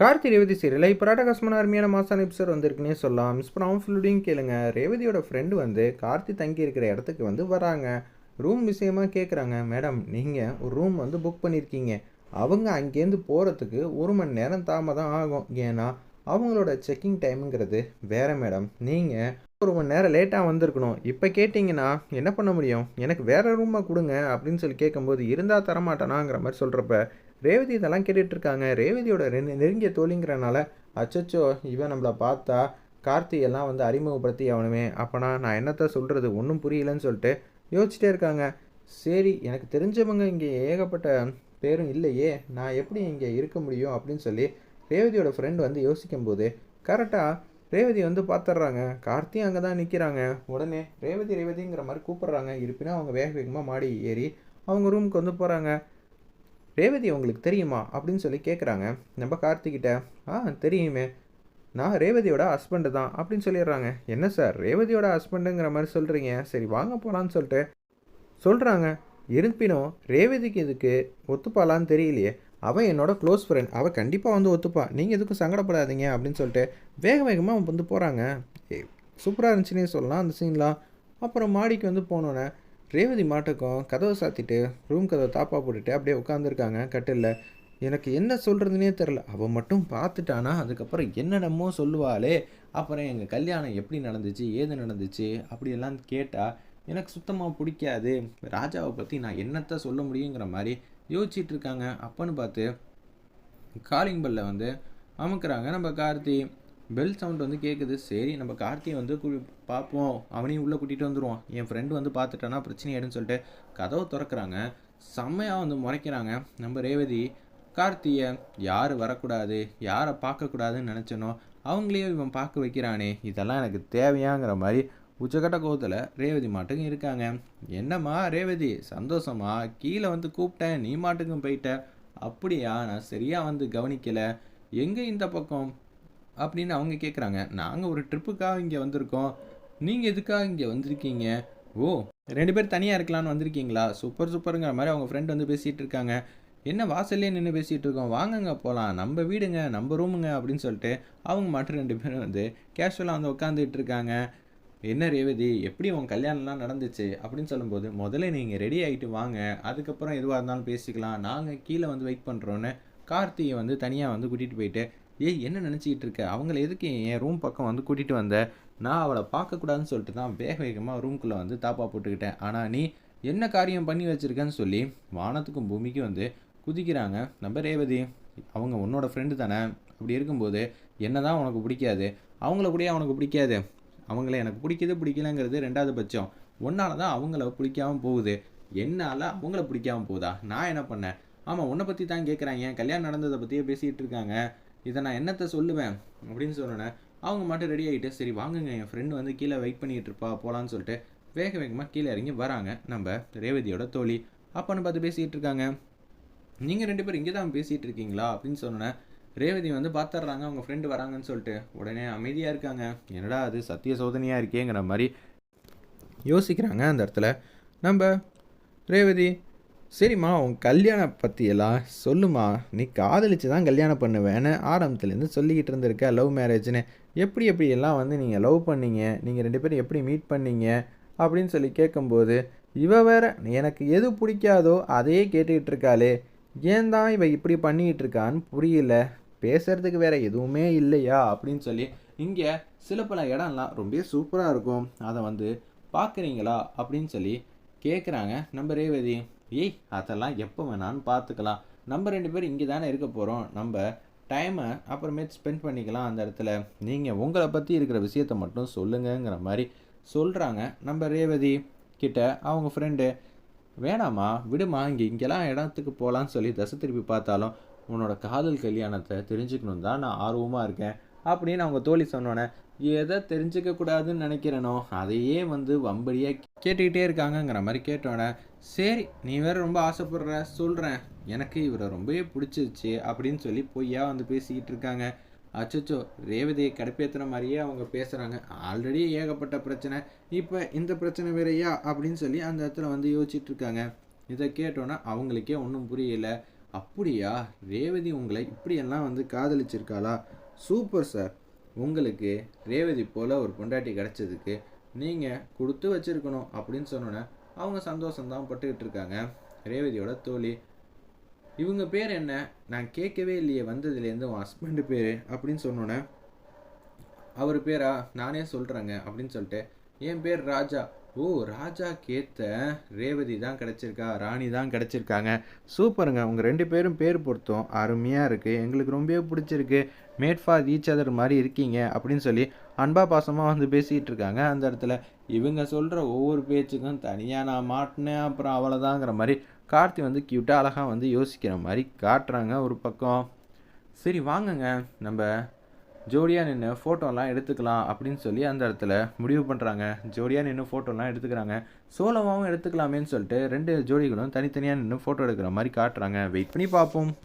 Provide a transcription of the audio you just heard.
Karthi Revathi serial இப்போ ராடகாசமான அருமையான மாசான எபிசோட் வந்திருக்குன்னே சொல்லலாம். மிஸ் பண்ணாமல் ஃபுல்லுடையும் கேளுங்க. ரேவதியோட ஃப்ரெண்டு வந்து கார்த்தி தங்கி இருக்கிற இடத்துக்கு வந்து வராங்க. ரூம் விஷயமா கேட்குறாங்க மேடம் நீங்கள் ஒரு ரூம் வந்து புக் பண்ணியிருக்கீங்க அவங்க அங்கேருந்து போகிறதுக்கு ஒரு மணி நேரம் தாமதம் ஆகும். ஏன்னா அவங்களோட செக்கிங் டைமுங்கிறது வேறு மேடம். நீங்கள் ஒரு மணி நேரம் லேட்டாக வந்திருக்கணும். இப்போ கேட்டிங்கன்னா என்ன பண்ண முடியும்? எனக்கு வேறு ரூமாக கொடுங்க. அப்படின்னு சொல்லி கேட்கும்போது இருந்தால் தரமாட்டேனாங்கிற மாதிரி சொல்கிறப்ப ரேவதி இதெல்லாம் கேட்டுட்டு இருக்காங்க ரேவதியோட நெருங்கிய தோழிங்கிறனால அச்சச்சோ இவன் நம்மளை பார்த்தா கார்த்தி எல்லாம் வந்து அறிமுகப்படுத்தி அவனுமே அப்போனா நான் என்னத்த சொல்கிறது ஒன்றும் புரியலன்னு சொல்லிட்டு யோசிச்சிட்டே இருக்காங்க. சரி எனக்கு தெரிஞ்சவங்க இங்கே ஏகப்பட்ட பேரும் இல்லையே. நான் எப்படி இங்கே இருக்க முடியும் அப்படின்னு சொல்லி ரேவதியோட ஃப்ரெண்ட் வந்து யோசிக்கும்போது கரெக்டாக ரேவதி வந்து பார்த்துட்றாங்க கார்த்தியும் அங்கே தான் நிற்கிறாங்க உடனே ரேவதி ரேவதிங்கிற மாதிரி கூப்பிட்றாங்க. இருப்பினும் அவங்க வேக வேகமாக மாடி ஏறி அவங்க ரூமுக்கு வந்து போகிறாங்க ரேவதி உங்களுக்கு தெரியுமா? அப்படின்னு சொல்லி கேட்குறாங்க நம்ம கார்த்திகிட்ட ஆ தெரியுமே. நான் ரேவதியோட ஹஸ்பண்டு தான் அப்படின்னு சொல்லிடுறாங்க. என்ன சார்? ரேவதியோட ஹஸ்பண்டுங்கிற மாதிரி சொல்கிறீங்க சரி வாங்க போகலான்னு சொல்லிட்டு சொல்கிறாங்க இருப்பினும் ரேவதிக்கு இதுக்கு ஒத்துப்பாளான்னு தெரியலையே. அவன் என்னோட க்ளோஸ் ஃப்ரெண்ட் அவள் கண்டிப்பாக வந்து ஒத்துப்பா. நீங்கள் எதுக்கும் சங்கடப்படாதீங்க அப்படின்னு சொல்லிட்டு வேக வேகமாக வந்து போகிறாங்க சூப்பராக இருந்துச்சுன்னே சொல்லலாம் அந்த சீன்லாம் அப்புறம் மாடிக்கு வந்து போனோன்னே ரேவதி மாட்டுக்கும் கதவை சாத்திட்டு ரூம் கதவை தாப்பா போட்டுட்டு அப்படியே உட்காந்துருக்காங்க கட்டிலில். எனக்கு என்ன சொல்கிறதுனே தெரில அவள் மட்டும் பார்த்துட்டானா? அதுக்கப்புறம் என்னென்னமோ சொல்லுவாளே. அப்புறம் எங்கள் கல்யாணம் எப்படி நடந்துச்சு ஏது நடந்துச்சு அப்படியெல்லாம் கேட்டால் எனக்கு சுத்தமாக பிடிக்காது. ராஜாவை பற்றி நான் என்னத்த சொல்ல முடியுங்கிற மாதிரி யோசிச்சிட்டு இருக்காங்க. அப்பன்னு பார்த்து காலிங் பெல்ல வந்து அமுக்குறாங்க நம்ம கார்த்தி. பெல் சவுண்ட் வந்து கேட்குது சரி நம்ம கார்த்தியை வந்து கு பார்ப்போம் அவனையும் உள்ளே கூட்டிகிட்டு வந்துடுவோம் என் ஃப்ரெண்டு வந்து பார்த்துட்டானா பிரச்சனை ஆயிடுன்னு சொல்லிட்டு கதவை திறக்கிறாங்க. செம்மையாக வந்து முறைக்கிறாங்க. நம்ம ரேவதி கார்த்தியை யார் வரக்கூடாது யாரை பார்க்கக்கூடாதுன்னு நினச்சனோ அவங்களையே இவன் பார்க்க வைக்கிறானே இதெல்லாம் எனக்கு தேவையாங்கிற மாதிரி உச்சக்கட்ட கோவத்தில் ரேவதி மாட்டுக்கும் இருக்காங்க. என்னம்மா ரேவதி சந்தோஷமா? கீழே வந்து கூப்பிட்டேன் நீ மாட்டுக்கும் போயிட்ட. அப்படியா? நான் சரியாக வந்து கவனிக்கலை. எங்கே இந்த பக்கம்? அப்படின்னு அவங்க கேட்குறாங்க நாங்கள் ஒரு ட்ரிப்புக்காக இங்கே வந்திருக்கோம். நீங்கள் எதுக்காக இங்கே வந்திருக்கீங்க? ஓ ரெண்டு பேர் தனியாக இருக்கலாம்னு வந்திருக்கீங்களா? சூப்பர் சூப்பருங்கிற மாதிரி அவங்க ஃப்ரெண்ட் வந்து பேசிகிட்டு இருக்காங்க. என்ன வாசல்லே நின்று பேசிகிட்டு இருக்கோம். வாங்கங்க போகலாம் நம்ம வீடுங்க நம்ம ரூமுங்க அப்படின்னு சொல்லிட்டு அவங்க மட்டும் ரெண்டு பேரும் வந்து கேஷுவலாக வந்து உட்காந்துட்டு இருக்காங்க. என்ன ரேவதி எப்படி உன் கல்யாணம்லாம் நடந்துச்சு? அப்படின்னு சொல்லும்போது முதல்ல நீங்கள் ரெடி ஆகிட்டு வாங்க. அதுக்கப்புறம் எதுவாக இருந்தாலும் பேசிக்கலாம். நாங்கள் கீழே வந்து வெயிட் பண்ணுறோன்னு கார்த்தியை வந்து தனியாக வந்து கூட்டிகிட்டு போயிட்டு ஏய் என்ன நினச்சிக்கிட்டு இருக்க? அவங்கள எதுக்கு என் ரூம் பக்கம் வந்து கூட்டிகிட்டு வந்த? நான் அவளை பார்க்கக்கூடாதுன்னு சொல்லிட்டு தான் வேக வேகமாக ரூம்குள்ளே வந்து தாப்பா போட்டுக்கிட்டேன். ஆனால் நீ என்ன காரியம் பண்ணி வச்சுருக்கேன்னு சொல்லி வானத்துக்கும் பூமிக்கும் வந்து குதிக்கிறாங்க. நம்ம ரேவதி அவங்க உன்னோட ஃப்ரெண்டு தானே? அப்படி இருக்கும்போது என்ன தான் உனக்கு பிடிக்காது? அவங்கள கூட அவனுக்கு பிடிக்காது. அவங்கள எனக்கு பிடிக்குது பிடிக்கலங்கிறது ரெண்டாவது பட்சம். ஒன்றால் தான் அவங்கள பிடிக்காமல் போகுது. என்னால் அவங்கள பிடிக்காம போகுதா நான் என்ன பண்ணேன்? ஆமாம் உன்னை பற்றி தான் கேட்குறாங்க கல்யாணம் நடந்ததை பற்றியே பேசிகிட்டு இருக்காங்க. இதை நான் என்னத்தை சொல்லுவேன் அப்படின்னு சொன்னேன் அவங்க மட்டும் ரெடி ஆகிட்டு சரி வாங்குங்க என் ஃப்ரெண்டு வந்து கீழே வெயிட் பண்ணிகிட்டு இருப்பா போகலான்னு சொல்லிட்டு வேக வேகமாக கீழே இறங்கி வராங்க நம்ம ரேவதியோட தோழி. அப்பான்னு பார்த்து பேசிகிட்டு இருக்காங்க. நீங்கள் ரெண்டு பேரும் இங்கே தான் பேசிகிட்டு இருக்கீங்களா? அப்படின்னு சொன்னேன் ரேவதி வந்து பார்த்துட்றாங்க அவங்க ஃப்ரெண்டு வராங்கன்னு சொல்லிட்டு உடனே அமைதியாக இருக்காங்க. என்னடா அது சத்திய சோதனையாக இருக்கேங்கிற மாதிரி யோசிக்கிறாங்க அந்த இடத்துல. நம்ம ரேவதி சரிம்மா உன் கல்யாணம் பற்றியெல்லாம் சொல்லுமா நீ காதலிச்சு தான் கல்யாணம் பண்ணுவேன்னு ஆரம்பத்துலேருந்து சொல்லிக்கிட்டு இருந்திருக்க லவ் மேரேஜ்னு எப்படி எப்படியெல்லாம் வந்து நீங்கள் லவ் பண்ணீங்க? நீங்கள் ரெண்டு பேரும் எப்படி மீட் பண்ணீங்க? அப்படின்னு சொல்லி கேட்கும்போது இவ வேற எனக்கு எது பிடிக்காதோ அதையே கேட்டுக்கிட்டு இருக்காளே. ஏன் தான் இவ இப்படி பண்ணிக்கிட்டு இருக்கான்னு புரியல. பேசுறதுக்கு வேற எதுவுமே இல்லையா? அப்படின்னு சொல்லி இங்கே சில பல இடம்லாம் ரொம்ப சூப்பராக இருக்கும். அதை வந்து பார்க்குறீங்களா? அப்படின்னு சொல்லி கேட்குறாங்க நம்ம ரேவதி. ஏய் அதெல்லாம் எப்போ வேணான்னு பார்த்துக்கலாம் நம்ம ரெண்டு பேரும் இங்கே தானே இருக்க போகிறோம் நம்ம டைமை அப்புறமேட்டு ஸ்பெண்ட் பண்ணிக்கலாம் அந்த இடத்துல. நீங்கள் உங்களை பற்றி இருக்கிற விஷயத்த மட்டும் சொல்லுங்கங்கிற மாதிரி சொல்கிறாங்க நம்ம ரேவதி கிட்ட அவங்க ஃப்ரெண்டு வேணாமா விடுமா இங்கே இங்கெல்லாம் இடத்துக்கு போகலான்னு சொல்லி தசை திருப்பி பார்த்தாலும் உன்னோட காதல் கல்யாணத்தை தெரிஞ்சுக்கணும் தான் நான் ஆர்வமாக இருக்கேன். அப்படின்னு அவங்க தோழி சொன்னோன்னே எதை தெரிஞ்சுக்கக்கூடாதுன்னு நினைக்கிறேனோ அதையே வந்து வம்படியாக கேட்டுக்கிட்டே இருக்காங்கங்கிற மாதிரி கேட்டோன்னே சரி நீ வேற ரொம்ப ஆசைப்படுற சொல்கிறேன் எனக்கு இவரை ரொம்பவே பிடிச்சிருச்சு அப்படின்னு சொல்லி பொய்யா வந்து பேசிக்கிட்டு இருக்காங்க. அச்சச்சோ ரேவதியை கடுப்பேற்றுற மாதிரியே அவங்க பேசுகிறாங்க ஆல்ரெடி ஏகப்பட்ட பிரச்சனை. இப்போ இந்த பிரச்சனை வேறையா? அப்படின்னு சொல்லி அந்த இடத்துல வந்து யோசிச்சுட்டு இருக்காங்க. இதை கேட்டோன்னா அவங்களுக்கே ஒன்றும் புரியல. அப்படியா? ரேவதி உங்களை இப்படியெல்லாம் வந்து காதலிச்சிருக்காளா? Super sir. உங்களுக்கு ரேவதி போல் ஒரு பொண்டாட்டி கிடைச்சதுக்கு நீங்கள் கொடுத்து வச்சிருக்கணும் அப்படின்னு சொன்னோன்னே அவங்க சந்தோஷம்தான் பட்டுக்கிட்டு இருக்காங்க. ரேவதியோட தோழி இவங்க பேர் என்ன? நான் கேட்கவே இல்லையே வந்ததுலேருந்து உன் ஹஸ்பண்டு பேர் அப்படின்னு சொன்னோன்னே அவர் பேரா? நானே சொல்கிறேங்க அப்படின்னு சொல்லிட்டு என் பேர் ராஜா. ஓ ராஜா கேத்த ரேவதி தான் கிடச்சிருக்கா ராணி தான் கிடச்சிருக்காங்க. சூப்பருங்க. உங்கள் ரெண்டு பேரும் பேர் பொருத்தம். அருமையாக இருக்குது எங்களுக்கு ரொம்பவே பிடிச்சிருக்கு. மேட் ஃபார் ஈச் அதர் மாதிரி இருக்கீங்க அப்படின்னு சொல்லி அன்பா பாசமாக வந்து பேசிகிட்டு இருக்காங்க. அந்த இடத்துல இவங்க சொல்கிற ஒவ்வொரு பேச்சுக்கும் தனியாக நான் மாட்டினேன் அப்புறம் அவ்வளோதாங்கிற மாதிரி கார்த்தி வந்து க்யூட்டாக அழகாக வந்து யோசிக்கிற மாதிரி காட்டுறாங்க ஒரு பக்கம். சரி வாங்கங்க. நம்ம ஜோடியாக நின்று ஃபோட்டோலாம் எடுத்துக்கலாம் அப்படின்னு சொல்லி அந்த இடத்துல முடிவு பண்ணுறாங்க ஜோடியாக நின்று ஃபோட்டோலாம் எடுத்துக்கிறாங்க. சோலோவாகவும் எடுத்துக்கலாமேன்னு சொல்லிட்டு ரெண்டு ஜோடிகளும் தனித்தனியாக நின்று ஃபோட்டோ எடுக்கிற மாதிரி காட்டுறாங்க. வெயிட் பண்ணி பார்ப்போம்.